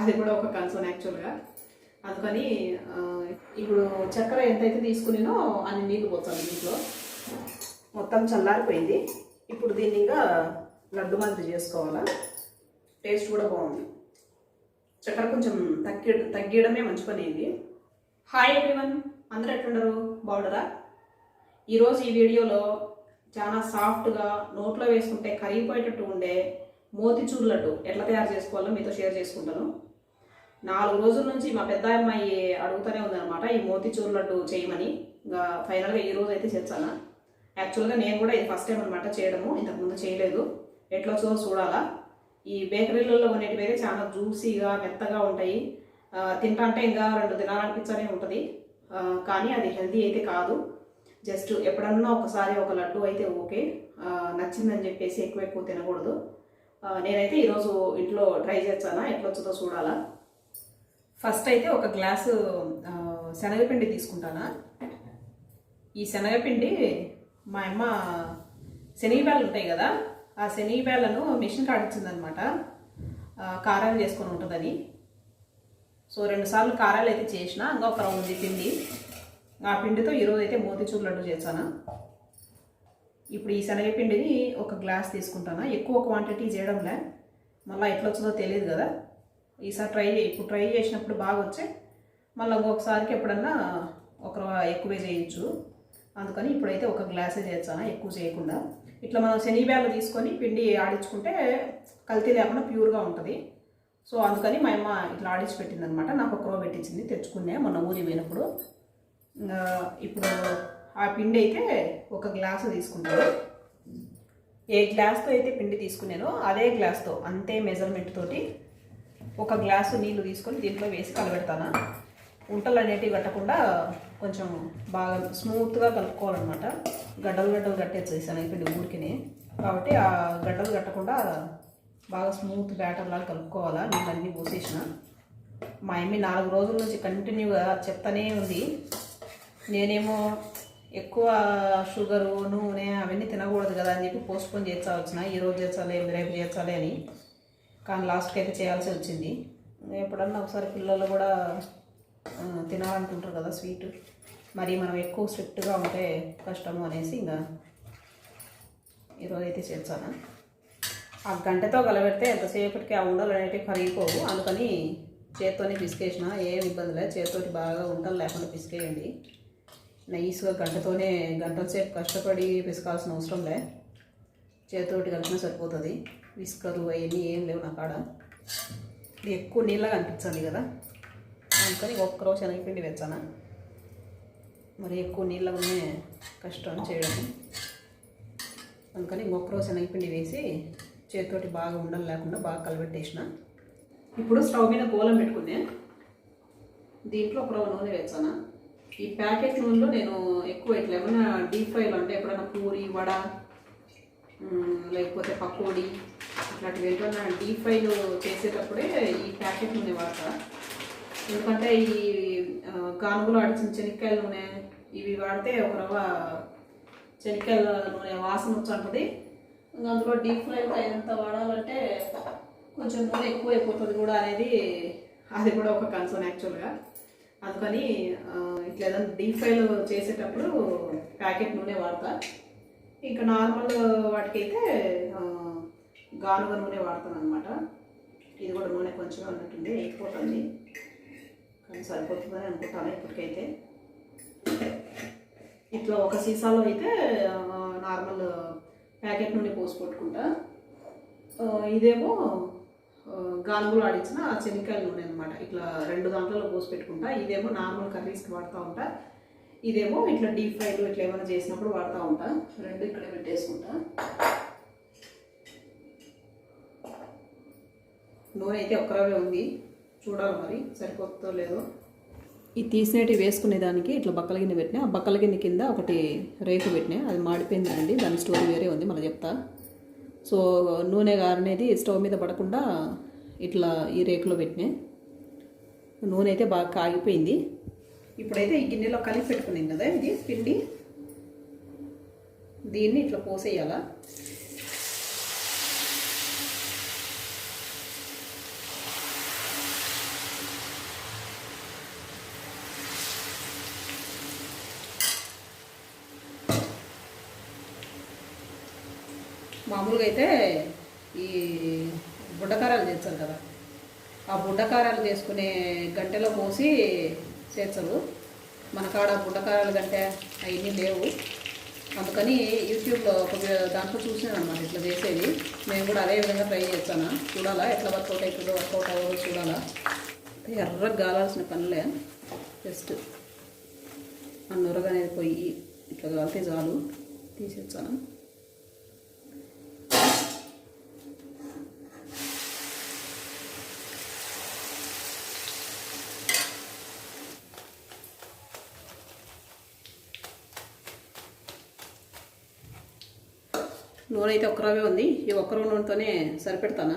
అది కూడా ఒక కన్సర్న్ యాక్చువల్గా అందుకని ఇప్పుడు చక్కెర ఎంతైతే తీసుకున్నానో అన్ని నీళ్ళు పోతాను దీంట్లో మొత్తం చల్లారిపోయింది. ఇప్పుడు దీన్ని ఇంకా లడ్డు మాదిరి చేసుకోవాలా? టేస్ట్ కూడా బాగుంది. చక్కెర కొంచెం తగ్గి తగ్గియడమే మంచి పని అయింది హాయ్ ఎవ్రీవన్ అందరూ ఎట్లుండరు? బాగుండరా? ఈరోజు ఈ వీడియోలో చాలా సాఫ్ట్గా నోట్లో వేసుకుంటే కరిగిపోయేటట్టు ఉండే మోతిచూర్ లడ్డు ఎట్లా తయారు చేసుకోవాలో మీతో షేర్ చేసుకుంటాను. నాలుగు రోజుల నుంచి మా పెద్ద అమ్మాయి అడుగుతూనే ఉందన్నమాట ఈ మోతిచూర్ లడ్డు చేయమని. ఇంకా ఫైనల్గా ఈ రోజు అయితే చేస్తాను. యాక్చువల్గా నేను కూడా ఇది ఫస్ట్ టైం అనమాట చేయడము ఇంతకుముందు చేయలేదు. ఎట్లా వచ్చో చూడాలా. ఈ బేకరీలలో కొనేటివైతే చాలా జ్యూసీగా మెత్తగా ఉంటాయి. ఆ, తింటాంటే ఇంకా రెండు తినాలనిపించనే ఉంటుంది. కానీ అది హెల్దీ అయితే కాదు. జస్ట్ ఎప్పుడన్నా ఒకసారి ఒక లడ్డు అయితే ఓకే. నచ్చిందని చెప్పేసి ఎక్కువ ఎక్కువ తినకూడదు. నేనైతే ఈరోజు ఇంట్లో ట్రై చేస్తానా? ఎట్లా వచ్చుతో చూడాలా? ఫస్ట్ అయితే ఒక గ్లాసు శనగపిండి తీసుకుంటానా? ఈ శనగపిండి మా అమ్మ శనగబ్యాలు ఉంటాయి కదా ఆ శనగబ్యాలను మిషన్ కాడించిందనమాట కారాలు చేసుకొని ఉంటుందని. సో రెండు సార్లు కారాలు అయితే చేసిన ఇంకా ఒక రౌండ్ పిండి. ఆ పిండితో ఈరోజు అయితే మోతిచూర్ లడ్డు చేశాను ఇప్పుడు ఈ శనగపిండిని ఒక గ్లాస్ తీసుకుంటాను? ఎక్కువ క్వాంటిటీ చేయడంలే. మళ్ళీ ఎట్లా వచ్చిందో తెలియదు కదా. ఈసారి ట్రై ఇప్పుడు ట్రై చేసినప్పుడు బాగా వచ్చే మళ్ళీ ఇంకొకసారికి ఎప్పుడన్నా ఒక ఎక్కువే చేయొచ్చు. అందుకని ఇప్పుడైతే ఒక గ్లాసే చేస్తాను ఎక్కువ చేయకుండా. ఇట్లా మనం శనిబ్యాలు తీసుకొని పిండి ఆడించుకుంటే కల్తీ లేకుండా ప్యూర్గా ఉంటుంది. సో అందుకని మా అమ్మ ఇట్లా ఆడించి పెట్టింది అనమాట నాకు ఒక రో పెట్టించింది తెచ్చుకునే మొన్న ఊరి పోయినప్పుడు. ఇప్పుడు ఆ పిండి అయితే ఒక గ్లాసు తీసుకుంటాను. ఏ గ్లాస్తో అయితే పిండి తీసుకున్నానో అదే గ్లాస్తో అంతే మెజర్మెంట్ తోటి ఒక గ్లాసు నీళ్ళు తీసుకొని దీంట్లో వేసి కలబెడతాను. ఉంటలు అనేటివి కట్టకుండా కొంచెం బాగా స్మూత్గా కలుపుకోవాలన్నమాట. గడ్డలు గడ్డలు కట్టేసేసాను శనగపిండి ఊరికినే. కాబట్టి ఆ గడ్డలు కట్టకుండా బాగా స్మూత్ బ్యాటర్ లాగా కలుపుకోవాలా నేను అన్నీ పోసేసిన. మా అమ్మి నాలుగు రోజుల నుంచి కంటిన్యూగా చెప్తానే ఉంది. నేనేమో ఎక్కువ షుగరు నూనె అవన్నీ తినకూడదు కదా అని చెప్పి పోస్ట్పోన్ చేస్తా వచ్చిన ఈరోజు చేర్చాలి రేపు చేర్చాలి అని. కానీ లాస్ట్కి అయితే చేయాల్సి వచ్చింది. ఎప్పుడన్నా ఒకసారి పిల్లలు కూడా తినాలనుకుంటారు కదా స్వీట్. మరి మనం ఎక్కువ స్ట్రిక్ట్గా ఉంటే కష్టము అనేసి ఇంకా ఈరోజు అయితే చేర్చాను ఆ గంటతో కలబెడితే ఎంతసేపటికి ఆ ఉండలు అనేటివి కరిగిపోవు. అందుకని చేత్తోనే పిసికేసిన ఏం ఇబ్బంది లేదు. చేత్తోటి బాగా ఉండలు లేకుండా పిసికేయండి. నైస్గా గంటతోనే గంటల సేపు కష్టపడి పిసకాల్సిన అవసరం లే. చేతితోటి కలిపినా సరిపోతుంది. విస్కరు అవన్నీ ఏం లేవు నా కాడ. ఇది ఎక్కువ నీళ్ళగా అనిపించాలి కదా. అందుకని ఒక్కరోజు శనగపిండి వెచ్చాను మరి ఎక్కువ నీళ్ళగానే కష్టం చేయడం. అందుకని ఒక్కరోజు శనగపిండి వేసి చేతితోటి బాగా ఉండలు లేకుండా బాగా కలబెట్టేసిన. ఇప్పుడు స్టవ్ మీద గోలం పెట్టుకునే. దీంట్లో ఒక రవ్వ నూనె వేసాను. ఈ ప్యాకెట్ నూనెలో నేను ఎక్కువ ఇట్లా ఏమైనా డీప్ ఫ్రైలు అంటే ఎప్పుడైనా పూరి వడ లేకపోతే పకోడీ ఇట్లాంటివి ఏమైనా డీప్ ఫ్రైలు చేసేటప్పుడే ఈ ప్యాకెట్ నూనె వాడతా. ఎందుకంటే ఈ ఆ, అడిచిన ఆడిచిన నూనె ఇవి వాడితే ఒక రవ్వ చెనిక్కాయల నూనె వాసన వచ్చి ఇంకా అందులో డీప్ ఫ్రైలో ఎంత వాడాలంటే కొంచెం నూనె ఎక్కువ అయిపోతుంది కూడా అనేది అది కూడా ఒక కన్సర్న్ యాక్చువల్గా. అందుకని ఇట్లా ఏదైనా డీప్ ఫ్రైలు చేసేటప్పుడు ప్యాకెట్ నూనె వాడతా. ఇంకా నార్మల్ వాటికైతే గానుగ నూనె వాడతాను అనమాట ఇది కూడా నూనె కొంచెం అన్నట్టుంది అయిపోతుంది కానీ సరిపోతుందని అనుకుంటాను ఇప్పటికైతే. ఇట్లా ఒక సీసాలో అయితే నార్మల్ ప్యాకెట్ నూనె పోసి పెట్టుకుంటా. ఇదేమో గానుగులు ఆడించిన శనక్కాయల నూనె అనమాట ఇట్లా రెండు దాంట్లో పోసి పెట్టుకుంటా. ఇదేమో నార్మల్ కర్రీస్కి వాడుతూ ఉంటా. ఇదేమో ఇట్లా డీప్ ఫ్రైలు ఇట్లా ఏమైనా చేసినప్పుడు వాడుతూ ఉంటా. రెండు ఇక్కడే పెట్టేసుకుంటా. నూనె అయితే ఒక్కరవే ఉంది. చూడాలి మరి సరిపోతుందో లేదో. ఈ తీసినవి వేసుకునే దానికి ఇట్లా బక్కల గిన్నె పెట్టినా. ఆ బక్కల గిన్నె కింద ఒకటి రేకు పెట్టినా. అది మాడిపోయింది అండి దాని స్టోరీ వేరే ఉంది. మళ్ళీ చెప్తా. సో నూనె గారనేది స్టవ్ మీద పడకుండా ఇట్లా ఈ రేకులో పెట్టినాయి నూనె అయితే బాగా కాగిపోయింది. ఇప్పుడైతే ఈ గిన్నెలో కలిపి పెట్టుకున్నాం కదా ఇది? పిండి? దీన్ని ఇట్లా పోసేయాలా మామూలుగా అయితే ఈ బుడ్డకారాలు చేస్తారు కదా. ఆ బుడ్డకారాలు చేసుకునే గంటలో పోసి చేస్తారు. మన కాడ బుడ్డకారాలు గంటే అవన్నీ లేవు. అందుకని యూట్యూబ్లో ఒక దాంట్లో చూసాను అనమాట ఇట్లా చేసేది. నేను కూడా అదే విధంగా ట్రై చేస్తాను. చూడాలా? ఎట్లా వర్కౌట్ అవుతుందో వర్కౌట్ అవ్వదో చూడాలా? ఎర్రగా గాలాల్సిన పనులే. జస్ట్ ఆ నొరగ పోయి ఇట్లా కాలితే చాలు. తీసేస్తాను. నూనె అయితే ఒక్క రవ్వే ఉంది. ఈ ఒక్క రవ్వ నూనెతోనే సరిపెడతాను?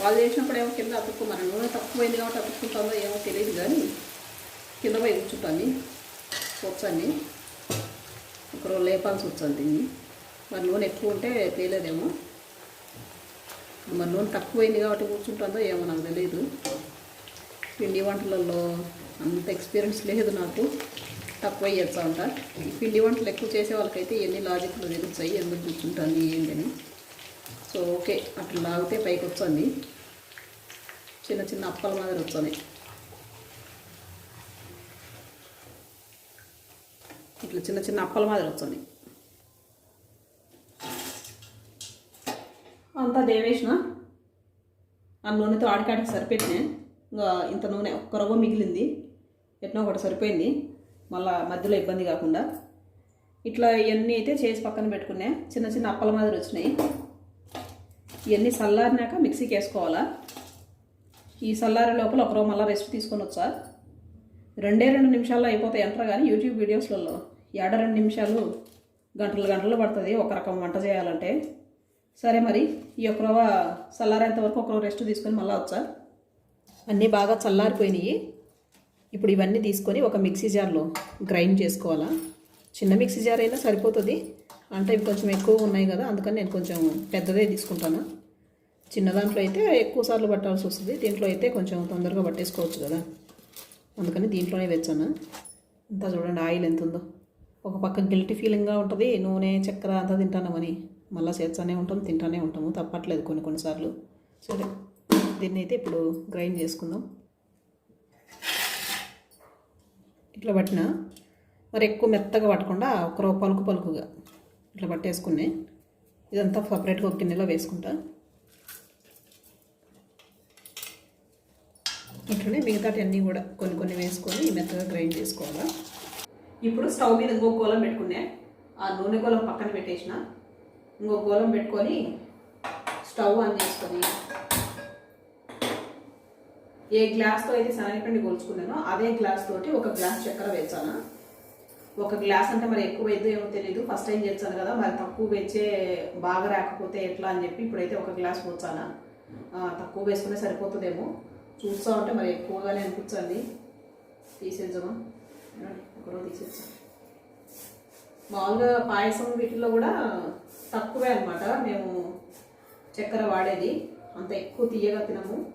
వాళ్ళు చేసినప్పుడు ఏమో కింద అతుక్కు మన నూనె తక్కువైంది కాబట్టి అతుక్కుంటుందో ఏమో తెలియదు కానీ కింద పోయి కూర్చుంటాను కూర్చొని ఒక రోజు లేపాల్సి వచ్చింది దీన్ని. మరి నూనె ఎక్కువ ఉంటే తేలేదేమో మరి నూనె తక్కువైంది కాబట్టి కూర్చుంటుందో ఏమో నాకు తెలియదు పిండి వంటలలో అంత ఎక్స్పీరియన్స్ లేదు నాకు. తక్కువ చేస్తా ఉంటా పిండి వంటలు ఎక్కువ చేసే వాళ్ళకైతే ఎన్ని లాజిక్లు తెలుస్తాయి ఎందుకు కూర్చుంటాను ఏంటని. సో ఓకే అట్లా లాగితే పైకి వచ్చింది చిన్న చిన్న అప్పల మాదిరి వచ్చింది ఇట్లా చిన్న చిన్న అప్పల మాదిరి వచ్చింది అంతా దేవేసిన ఆ నూనెతో ఆడికాడికి సరిపెట్టినా? ఇంకా ఇంత నూనె ఒక్క రవ్వ మిగిలింది. ఎట్నో ఒకటి సరిపోయింది. మళ్ళీ మధ్యలో ఇబ్బంది కాకుండా. ఇట్లా ఇవన్నీ అయితే చేసి పక్కన పెట్టుకున్నా. చిన్న చిన్న అప్పల మాదిరి వచ్చినాయి. ఇవన్నీ చల్లారినాక మిక్సీకి వేసుకోవాలా? ఈ చల్లారి లోపల ఒకరో మళ్ళీ రెస్ట్ తీసుకొని వచ్చా? రెండే రెండు నిమిషాల్లో అయిపోతాయి అంటారు కానీ యూట్యూబ్ వీడియోస్లలో ఏడ రెండు నిమిషాలు గంటలు గంటలు పడుతుంది ఒక రకం వంట చేయాలంటే. సరే మరి ఈ ఒక చల్లారేంత వరకు ఒకరో రెస్ట్ తీసుకొని మళ్ళీ వచ్చా? అన్నీ బాగా చల్లారిపోయినాయి. ఇప్పుడు ఇవన్నీ తీసుకొని ఒక మిక్సీ జార్లో గ్రైండ్ చేసుకోవాలా? చిన్న మిక్సీ జార్ అయినా సరిపోతుంది. అంటే ఇవి కొంచెం ఎక్కువ ఉన్నాయి కదా అందుకని నేను కొంచెం పెద్దదే తీసుకుంటాను. చిన్న దాంట్లో అయితే ఎక్కువ సార్లు పట్టాల్సి వస్తుంది. దీంట్లో అయితే కొంచెం తొందరగా పట్టేసుకోవచ్చు కదా. అందుకని దీంట్లోనే తెచ్చాను అంతా చూడండి ఆయిల్ ఎంత ఉందో. ఒక పక్క గిల్టీ ఫీలింగ్గా ఉంటుంది. నూనె చక్కెర అంతా తింటామని మళ్ళీ చేస్తానే ఉంటాం తింటానే ఉంటాము. తప్పట్లేదు కొన్ని కొన్నిసార్లు సరే దీన్ని అయితే ఇప్పుడు గ్రైండ్ చేసుకుందాం. ఇట్లా పట్టిన మరి ఎక్కువ మెత్తగా పట్టకుండా ఒక పలుకు పలుకుగా ఇట్లా పట్టేసుకుని ఇదంతా సపరేట్గా ఒక గిన్నెలో వేసుకుంటా. ఇట్లనే మిగతాటి అన్నీ కూడా కొన్ని కొన్ని వేసుకొని మెత్తగా గ్రైండ్ చేసుకోవాలా. ఇప్పుడు స్టవ్ మీద ఇంకో కోలం పెట్టుకునే ఆ నూనె గోలం పక్కన పెట్టేసిన. ఇంకో గోలం పెట్టుకొని స్టవ్ ఆన్ చేసుకొని ఏ గ్లాస్తో అయితే శనగపిండి కొలుచుకున్నానో అదే గ్లాస్ తోటి ఒక గ్లాస్ చక్కెర వేచాను ఒక గ్లాస్ అంటే మరి ఎక్కువ వేద్దో ఏమో తెలియదు ఫస్ట్ టైం చేస్తాను కదా మరి తక్కువ వేచే బాగా రాకపోతే ఎట్లా అని చెప్పి ఇప్పుడైతే ఒక గ్లాస్ పోచాను తక్కువ వేసుకునే సరిపోతుందేమో. చూస్తూ ఉంటే మరి ఎక్కువగానే అనిపించండి. తీసేద్దామా? ఒకరోజు తీసేద్దాం. మామూలుగా పాయసం వీటిల్లో కూడా తక్కువే అనమాట మేము చక్కెర వాడేది. అంత ఎక్కువ తీయగా తినము.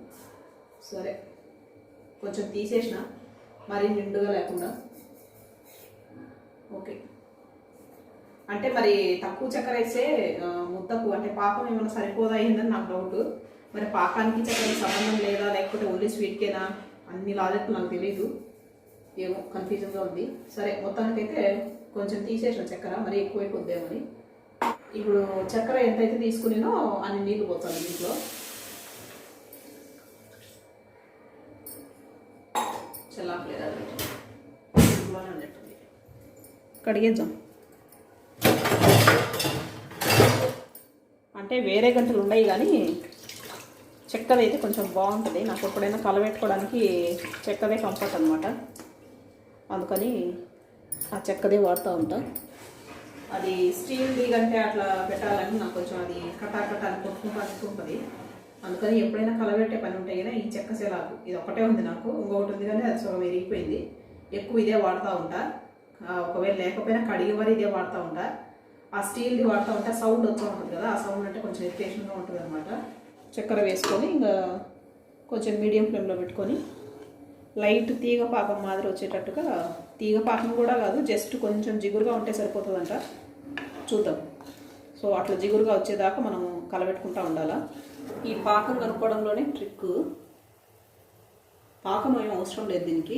సరే. కొంచెం తీసేసిన మరీ నిండుగా లేకుండా. ఓకే. అంటే మరి తక్కువ చక్కెర వేస్తే ముద్దకు అంటే పాకం ఏమైనా సరిపోదా అయిందని నాకు డౌట్. మరి పాకానికి చక్కెర సంబంధం లేదా లేకపోతే ఓన్లీ స్వీట్కేనా? అన్ని లాజిక్ నాకు తెలియదు ఏమో కన్ఫ్యూజన్గా ఉంది. సరే మొత్తానికైతే కొంచెం తీసేసిన చక్కెర మరి ఎక్కువైపోద్దేమని ఇప్పుడు చక్కెర ఎంతైతే తీసుకునేనో అన్ని నీళ్ళు పోతాను దీంట్లో చల్లాపలేదు ఉన్నట్టుంది. కడిగేద్దాం అంటే వేరే గంటలు ఉన్నాయి కానీ చెక్కది అయితే కొంచెం బాగుంటుంది. నాకు ఎప్పుడైనా కలబెట్టుకోవడానికి చెక్కదే కంఫర్ట్ అనమాట అందుకని ఆ చెక్కదే వాడుతూ ఉంటాం. అది స్టీల్ది కంటే అట్లా పెట్టాలని నాకు కొంచెం అది కటా కటా అని కొట్టుకుంటూ అనుకుంటుంది అందుకని ఎప్పుడైనా కలబెట్టే పని ఉంటాయి కదా ఈ చెక్క శిలాకు ఇది ఒకటే ఉంది నాకు ఇంకొకటి ఉంది కానీ అది సగం విరిగిపోయింది. ఎక్కువ ఇదే వాడుతూ ఉంటా. ఒకవేళ లేకపోయినా కడిగి మరి ఇదే వాడుతూ ఉంటా. ఆ స్టీల్ది వాడుతూ ఉంటే సౌండ్ వస్తూ ఉంటుంది కదా ఆ సౌండ్ అంటే కొంచెం ఇరిటేషన్గా ఉంటుంది అనమాట చక్కెర వేసుకొని ఇంకా కొంచెం మీడియం ఫ్లేమ్లో పెట్టుకొని లైట్ తీగ పాకం మాదిరి వచ్చేటట్టుగా తీగ పాకం కూడా కాదు జస్ట్ కొంచెం జిగురుగా ఉంటే సరిపోతుందంట. చూద్దాం. సో అట్లా జిగురుగా వచ్చేదాకా మనం కలబెట్టుకుంటూ ఉండాలా. ఈ పాకం కనుక్కోవడంలోనే ట్రిక్ పాకం ఏం అవసరం లేదు దీనికి.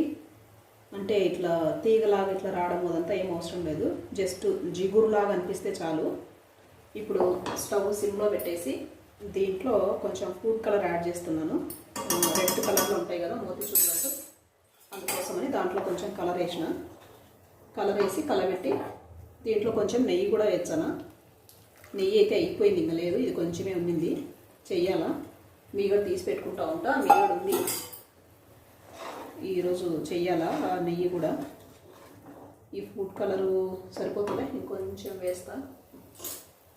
అంటే ఇట్లా తీగలాగా ఇట్లా రావడం అదంతా ఏం అవసరం లేదు. జస్ట్ జిగురులాగా అనిపిస్తే చాలు. ఇప్పుడు స్టవ్ సిమ్లో పెట్టేసి దీంట్లో కొంచెం ఫుడ్ కలర్ యాడ్ చేస్తున్నాను. రెడ్ కలర్లో ఉంటాయి కదా మోతి చూడలేదు అందుకోసమని దాంట్లో కొంచెం కలర్ వేసిన. కలర్ వేసి కలబెట్టి దీంట్లో కొంచెం నెయ్యి కూడా వేసాను నెయ్యి అయితే అయిపోయింది ఇంకా లేదు. ఇది కొంచెమే ఉండింది. చెయ్యాలా? మీగడ తీసి పెట్టుకుంటా ఉంటా మీగడ ఉంది. ఈరోజు చెయ్యాలా? ఆ నెయ్యి కూడా. ఈ ఫుడ్ కలరు సరిపోతుందా? ఇంకొంచెం వేస్తా.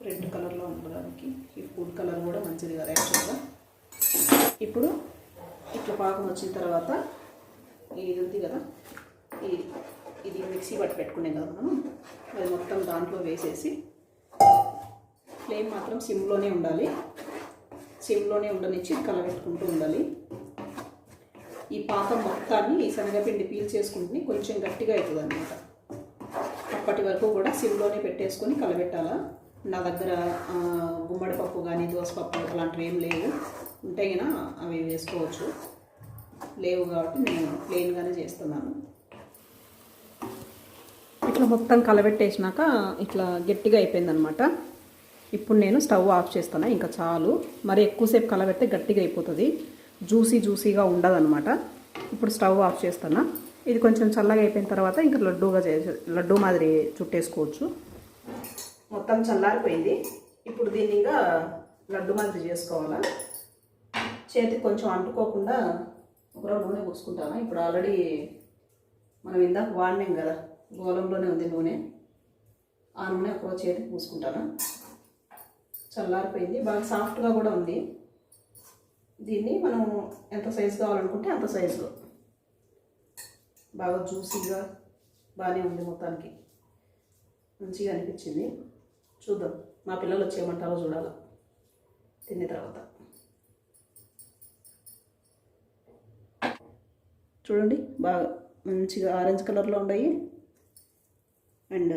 రెడ్ కలర్లో ఉండడానికి ఈ ఫుడ్ కలర్ కూడా మంచిది కదా యాక్చువల్గా ఇప్పుడు ఇట్లా పాకం వచ్చిన తర్వాత ఇది ఉంది కదా ఈ ఇది మిక్సీ పట్టి పెట్టుకునే కదా మనం. అది మొత్తం దాంట్లో వేసేసి ఫ్లేమ్ మాత్రం సిమ్లోనే ఉండాలి. సిమ్లోనే ఉండనిచ్చి కలబెట్టుకుంటూ ఉండాలి. ఈ పాకం మొత్తాన్ని ఈ శనగపిండి పీల్ చేసుకుంటుని కొంచెం గట్టిగా అవుతుంది అనమాట అప్పటి వరకు కూడా సిమ్లోనే పెట్టేసుకొని కలబెట్టాలా. నా దగ్గర గుమ్మడి పప్పు కానీ దోసపప్పు అలాంటివి ఏం లేవు. ఉంటే గిన అవి వేసుకోవచ్చు. లేవు కాబట్టి నేను ప్లెయిన్గానే చేస్తున్నాను. ఇట్లా మొత్తం కలబెట్టేసినాక ఇట్లా గట్టిగా అయిపోయిందనమాట ఇప్పుడు నేను స్టవ్ ఆఫ్ చేస్తాను ఇంకా చాలు. మరి ఎక్కువసేపు కలబెడితే గట్టిగా అయిపోతుంది. జ్యూసీ జ్యూసీగా ఉండదన్నమాట. ఇప్పుడు స్టవ్ ఆఫ్ చేస్తాను ఇది కొంచెం చల్లగా అయిపోయిన తర్వాత ఇంకా లడ్డూగా చేసే లడ్డూ మాదిరి చుట్టేసుకోవచ్చు. మొత్తం చల్లారిపోయింది. ఇప్పుడు దీన్ని ఇంకా లడ్డు మాదిరి చేసుకోవాలా? చేతికి కొంచెం అంటుకోకుండా ఒక నూనె పూసుకుంటాను? ఇప్పుడు ఆల్రెడీ మనం ఇందాక వాడినాం కదా గోలంలోనే ఉంది నూనె. ఆ నూనె ఒక చేతికి పూసుకుంటాను? చల్లారిపోయింది. బాగా సాఫ్ట్గా కూడా ఉంది. దీన్ని మనం ఎంత సైజు కావాలనుకుంటే అంత సైజులో బాగా జ్యూసీగా బాగానే ఉంది మొత్తానికి. మంచిగా అనిపించింది. చూద్దాం. మా పిల్లలు వచ్చేయమంటారో చూడాలి. తిన్న తర్వాత. చూడండి బాగా మంచిగా ఆరెంజ్ కలర్లో ఉన్నాయి. అండ్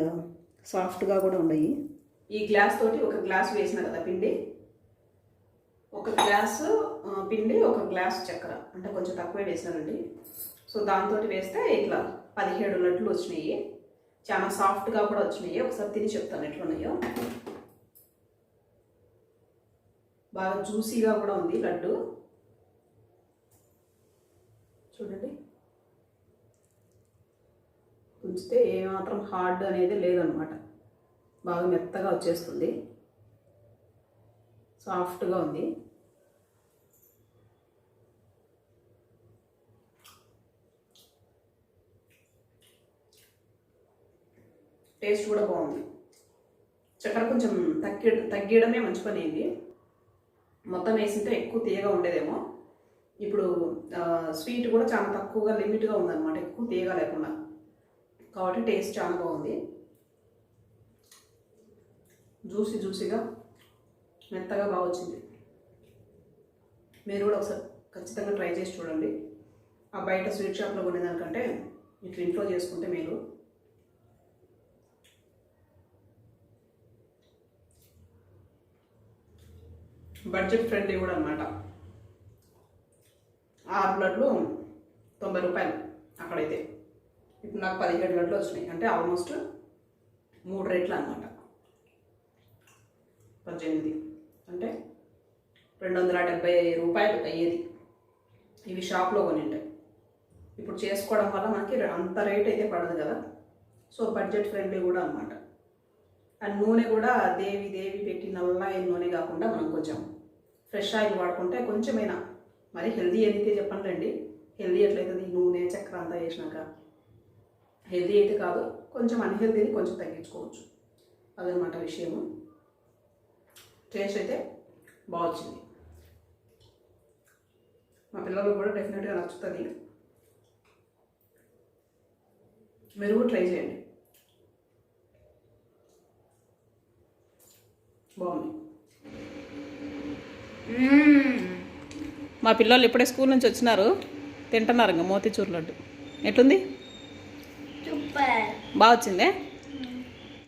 సాఫ్ట్గా కూడా ఉన్నాయి. ఈ గ్లాస్ తోటి ఒక గ్లాస్ వేసిన కదా పిండి? ఒక గ్లాసు పిండి ఒక గ్లాస్ చక్కెర. అంటే కొంచెం తక్కువే వేసినానండి. సో దాంతో వేస్తే ఇట్లా పదిహేడు లడ్లు వచ్చినాయి. చాలా సాఫ్ట్గా కూడా వచ్చినాయి. ఒకసారి తిని చెప్తాను ఎట్లున్నాయో. బాగా జ్యూసీగా కూడా ఉంది లడ్డు. చూడండి. ఉంచితే ఏమాత్రం హార్డ్ అనేది లేదనమాట బాగా మెత్తగా వచ్చేస్తుంది. సాఫ్ట్గా ఉంది. టేస్ట్ కూడా బాగుంది. చక్కెర కొంచెం తగ్గి తగ్గియడమే మంచి పని అయింది మొత్తం వేసింటే ఎక్కువ తీయగా ఉండేదేమో. ఇప్పుడు స్వీట్ కూడా చాలా తక్కువగా లిమిట్గా ఉందన్నమాట. ఎక్కువ తీయగా లేకుండా. కాబట్టి టేస్ట్ చాలా బాగుంది. జ్యూసీ జ్యూసీగా మెత్తగా బాగా వచ్చింది. మీరు కూడా ఒకసారి ఖచ్చితంగా ట్రై చేసి చూడండి. ఆ బయట స్వీట్ షాప్లో కొనేదానికంటే ఇట్లా ఇంట్లో చేసుకుంటే మీరు బడ్జెట్ ఫ్రెండ్లీ కూడా అనమాట ఆరు బ్లడ్లు తొంభై రూపాయలు అక్కడైతే. ఇప్పుడు నాకు పదిహేడు బ్లడ్లు వచ్చినాయి. అంటే ఆల్మోస్ట్ మూడు రేట్లు అనమాట పద్దెనిమిది. అంటే రెండు వందల డెబ్బై రూపాయలు అయ్యేది. ఇవి షాప్లో కొనింటాయి ఇప్పుడు చేసుకోవడం వల్ల మనకి అంత రేట్ అయితే పడదు కదా. సో బడ్జెట్ ఫ్రెండ్లీ కూడా అనమాట అండ్ నూనె కూడా దేవి దేవి పెట్టి నల్ల నూనె కాకుండా మనం కొంచెం ఫ్రెష్ ఆయిల్ వాడుకుంటే కొంచెమైనా మరి హెల్దీ అయితే చెప్పండి రండి హెల్దీ ఎట్లయితుంది? నూనె చక్కెర అంతా వేసినాక. హెల్దీ అయితే కాదు. కొంచెం అన్హెల్దీని కొంచెం తగ్గించుకోవచ్చు. అదనమాట విషయము. టేస్ట్ అయితే బాగా వచ్చింది మా పిల్లలకు కూడా డెఫినెట్గా నచ్చుతుంది. మీరు కూడా ట్రై చేయండి. బాగుంది. మా పిల్లలు ఇప్పుడే స్కూల్ నుంచి వచ్చినారు. తింటున్నారు ఇంకా మోతీచూర్ లడ్డు ఎట్లుంది? సూపర్. బాగా వచ్చిందే